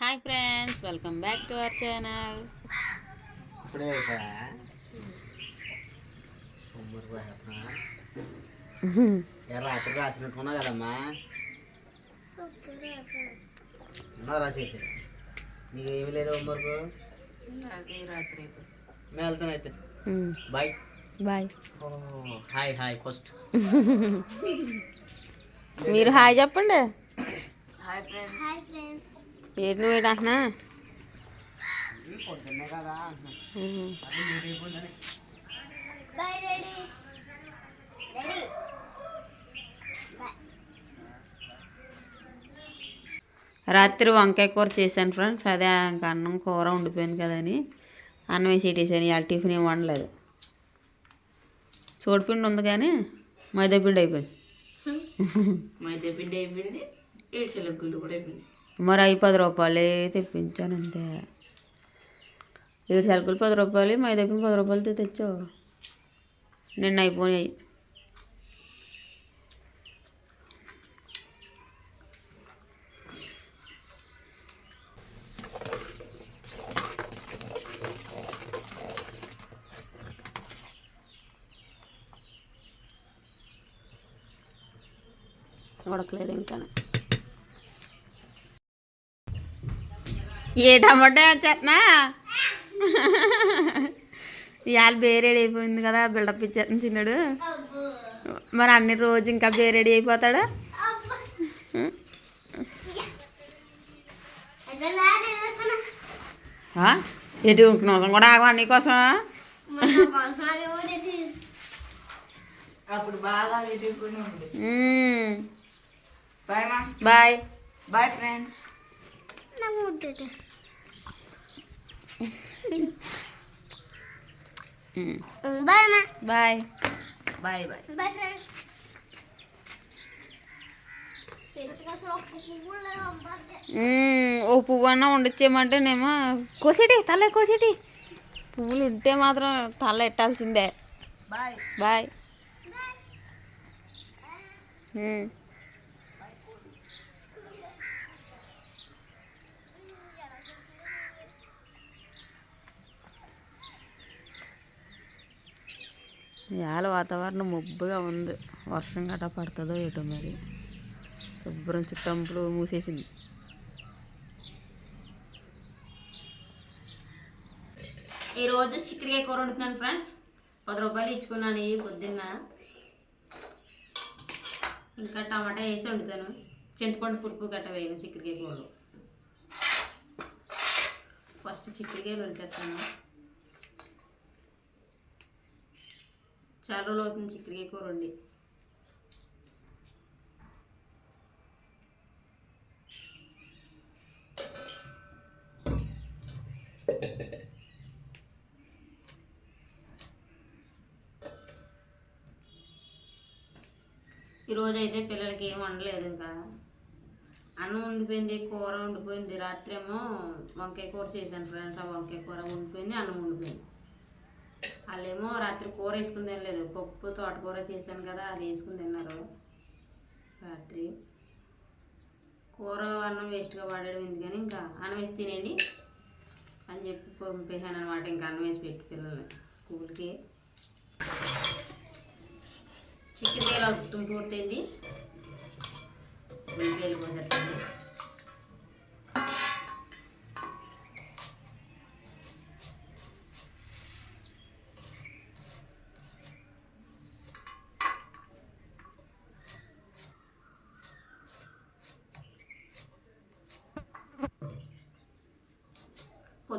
Hi friends welcome back to our channel. రాత్రి రాసినట్టుకున్నా కదమ్మా? ఉన్నా రాసి అయితే. నీకు ఏమీ లేదు హోంవర్క్ నేను వెళ్తాను అయితే. Bye. Bye. Hi hi first. మీరు హాయ్ చెప్పండి. Hi friends. ఏంటి నువ్వు ఏంటంటున్నా పొద్దున్నే కదా రాత్రి వంకాయ కూర చేశాను ఫ్రెండ్స్. అదే ఇంకా అన్నం కూర ఉండిపోయింది కదని. అన్నం వేసి ఇటేసాను. ఇవాళ టిఫిన్ ఏం వండలేదు. చోడుపిండి ఉంది కానీ మైదాపిండి అయిపోయింది. మైదాపిండి అయిపోయింది. ఏడ్చెల గుళ్ళు కూడా అయిపోయింది మరి అవి పది రూపాయలే తెప్పించాను అంతే ఏడు సరుకులు పది రూపాయలు మై దగ్గర పది రూపాయలతో తెచ్చావు. నిన్న అయిపోయాయి ఉడకలేదు ఇంకా ఏ టమాటా వచ్చేస్తున్నా? ఇవాళ బేరేడి అయిపోయింది కదా బిల్డప్ ఇచ్చేస్తుంది తిన్నాడు. మరి అన్ని రోజు ఇంకా బేరేడి అయిపోతాడా? ఎటు ఉంటున్నాం కూడా ఆగవా నీకోసం. బాయ్ మా bye friends. Bye bye bye bye bye friends. ఓ పువ్వు అన్న వండిచ్చేయమంటేనేమో. కోసేటి తల కోసేటి. పువ్వులు ఉంటే మాత్రం తల ఎట్టాల్సిందే. బాయ్ బాయ్ ఇవాళ వాతావరణం మబ్బుగా ఉంది. వర్షం గట్రా పడుతుందో ఏటో మరి. శుభ్రం చుట్టంపులు మూసేసింది. ఈరోజు చిక్కుడుకాయ కూర వండుతున్నాను ఫ్రెండ్స్. పది రూపాయలు ఇచ్చుకున్నాను ఈ పొద్దున్న. ఇంకా టమాటా వేసి వండుతాను. చింతపండు పులుపు గట్ట వేయను చిక్కుడుకాయ కూరలో. ఫస్ట్ చిక్కుడుకాయలు వంచేస్తాను చాలా రోజులు అవుతుంది చిక్కుడుకాయ కూర వండి. ఈరోజు అయితే పిల్లలకి ఏం వండలేదు ఇంకా. అన్నం ఉండిపోయింది కూర ఉండిపోయింది. రాత్రి ఏమో వంకాయ కూర చేశాను ఫ్రెండ్స్ ఆ వంకాయ కూర ఉండిపోయింది అన్నం ఉండిపోయింది. వాళ్ళేమో రాత్రి కూర వేసుకుని తినలేదు. పప్పు తోటకూర చేశాను కదా అది వేసుకుని తిన్నారు. రాత్రి కూర అన్నం వేస్ట్గా పడడం ఎందుకని ఇంకా అన్నం వేసి తినండి అని చెప్పి పంపేశాను అనమాట ఇంకా అన్నం వేసి పెట్టి పిల్లల్ని స్కూల్కి. చికెన్ వేల ఉత్తం పూర్తయింది. ఉల్లిపాయలు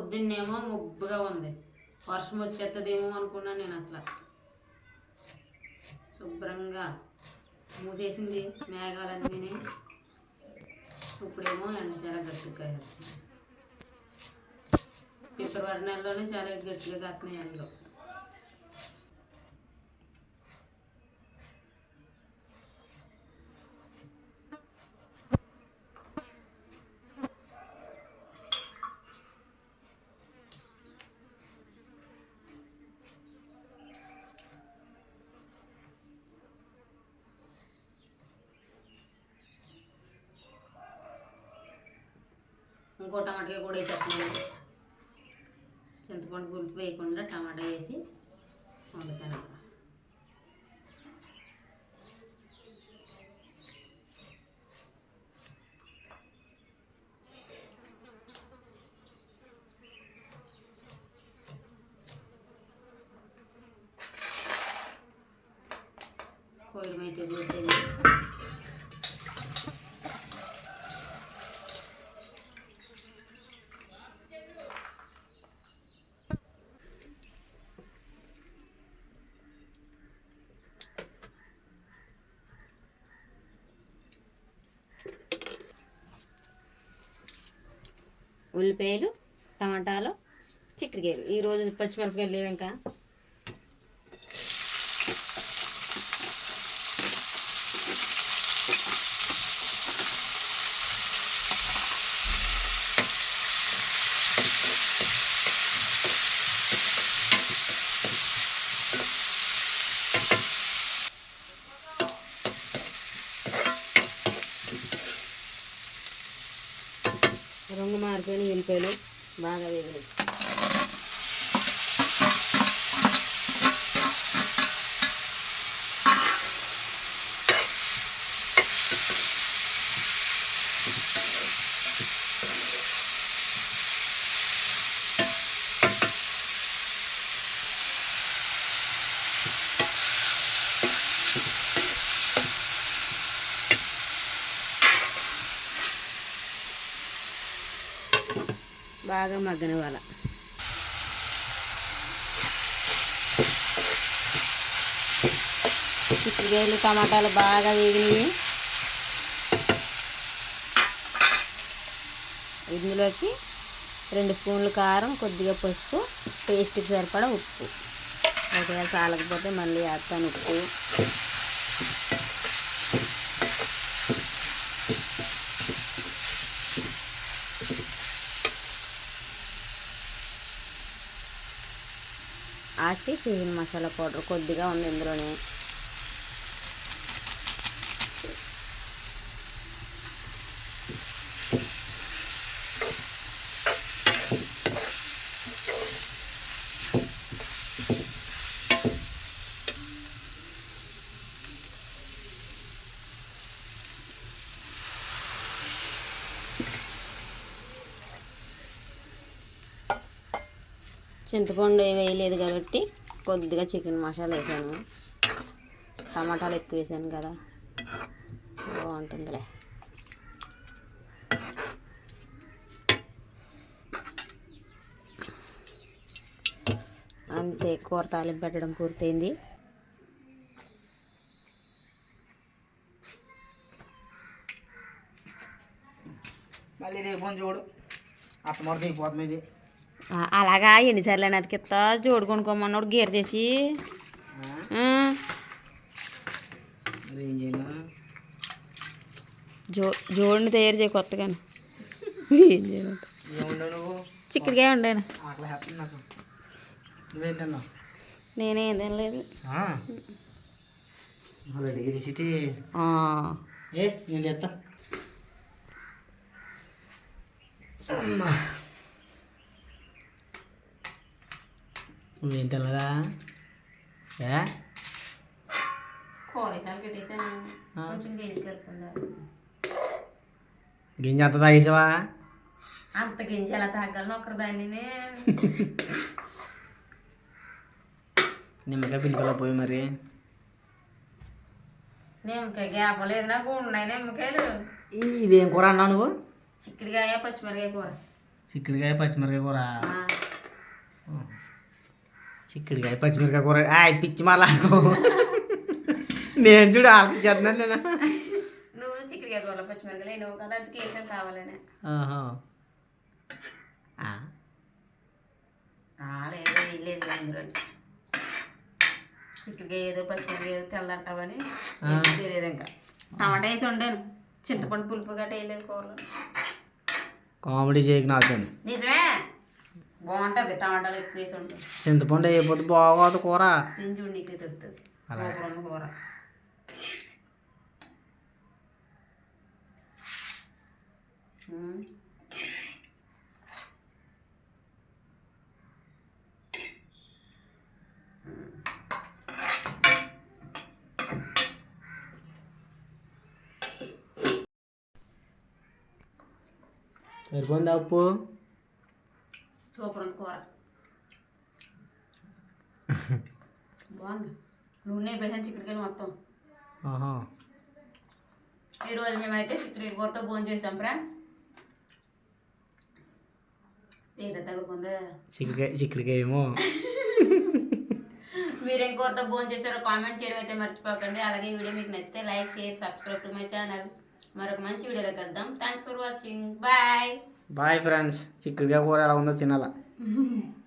పొద్దున్నేమో ముబ్బుగా ఉంది. వర్షం వచ్చేస్తుందేమో అనుకున్నాను నేను అసలు. శుభ్రంగా మూసేసింది మేఘాలన్నీ. ఇప్పుడేమో ఎండ చాలా గట్టిగా ఫిబ్రవరి నెలలోనే చాలా గట్టిగా కాస్తున్నాయి ఎండలు. ఇంకో టమాటా కూడా వేసేస్తున్నాను. చింతపండు పులుపు వేయకుండా టమాటా వేసి వండుతాను. అక్క కోయడం అయితే ఉల్లిపాయలు టమాటాలు చిక్కుడుకాయలు. ఈరోజు పచ్చిమిరపకాయలు లేవు ఇంకా. మారిపోయిన ఉల్లిపాయలు బాగా వేగలేదు బాగా మగ్గనివ్వాల. చిక్కుడుకాయలు టమాటాలు బాగా వేగినాయి. ఇందులోకి రెండు స్పూన్లు కారం కొద్దిగా పసుపు టేస్ట్కి సరిపడా ఉప్పు. ఒకవేళ చాలకపోతే మళ్ళీ వేస్తాను ఉప్పు. లాస్ట్ చికెన్ మసాలా పౌడర్ కొద్దిగా ఉంది ఇందులోనే. చింతపండు వేయలేదు కాబట్టి కొద్దిగా చికెన్ మసాలా వేసాను. టమాటాలు ఎక్కువ వేసాను కదా. బాగుంటుందిలే. అంతే కూర తాలింపు పెట్టడం పూర్తయింది. మళ్ళీ ఇది చూడు. అత్తమాట దిగిపోతుంది ఇది. అలాగా ఎన్నిసార్లు అని అతికిస్తా? జోడు కొనుక్కోమన్నాడు గీర చేసి జో జోడిని తయారు చేయ కొత్తగాను. ఏం నువ్వు? చిక్కడిగా ఉండాను? నేనేం తినలేదు. ఏ నేను తెస్తా నువ్వేం తినలేదా ఏ గెంజి అంత తాగేసావా? అంత గింజ ఎలా తాగలను ఒకరి దాన్ని. నిమ్మకాయ పిలికలో పోయి మరి. నిమ్మకాయ గ్యాపం లేదు నాకు ఉన్నాయి నిమ్మకాయలు. ఇదేం కూర అన్నావు నువ్వు? చిక్కుడుకాయ పచ్చిమిరకాయ కూర. చిక్కుడుకాయ పచ్చిమిరకాయ కూర. చిక్కుడుకాయ పచ్చిమిరకాయ కూర. ఆ పిచ్చి మాట్లాడుకో నేను చూడు ఆలోచించేస్తున్నాను నేను. నువ్వు చిక్కుడుకాయ కూర పచ్చిమిరకాయలు నువ్వు కదా అందుకే వేసాను కావాలని. లేదు లేదు అందులో చిక్కుడుకాయ ఏదో పచ్చిమిరకాయ ఏదో తెల్లంటావని తెలియదు ఇంకా. టమాటా వేసి వండాను. చింతపండు పులుపు గట్ట వేయలేదు కూరలో. కామెడీ చేయకు నాతో నిజమే? బాగుంటుంది టమాటాలు ఎక్కువ వేసి ఉంటుంది. చింతపండు అయిపోతుంది బాగోదు కూర. తింజు నీకే తెలుస్తుంది సూపర్ ఉంది కూర. సరిపోయింది అప్పు సూపర్ ఉంది కూర. బాగుంది. నూనె వేసాను చిక్కడికాయలు మొత్తం. ఈరోజు మేమైతే చిక్కడికాయ కూరతో భోజనం చేసాం ఫ్రెండ్స్. తీర తగులుకుందా చిక్కుడుకాయ చిక్కుడుకాయ ఏమో. మీరేం కూరతో భోజనం చేశారో కామెంట్ చేయడం అయితే మర్చిపోకండి. అలాగే ఈ వీడియో మీకు నచ్చితే like share subscribe to my channel. మరొక మంచి వీడియోలో కలుద్దాం. Thanks for watching bye bye friends చిక్కుడుగా కూర ఉందో తినాలా.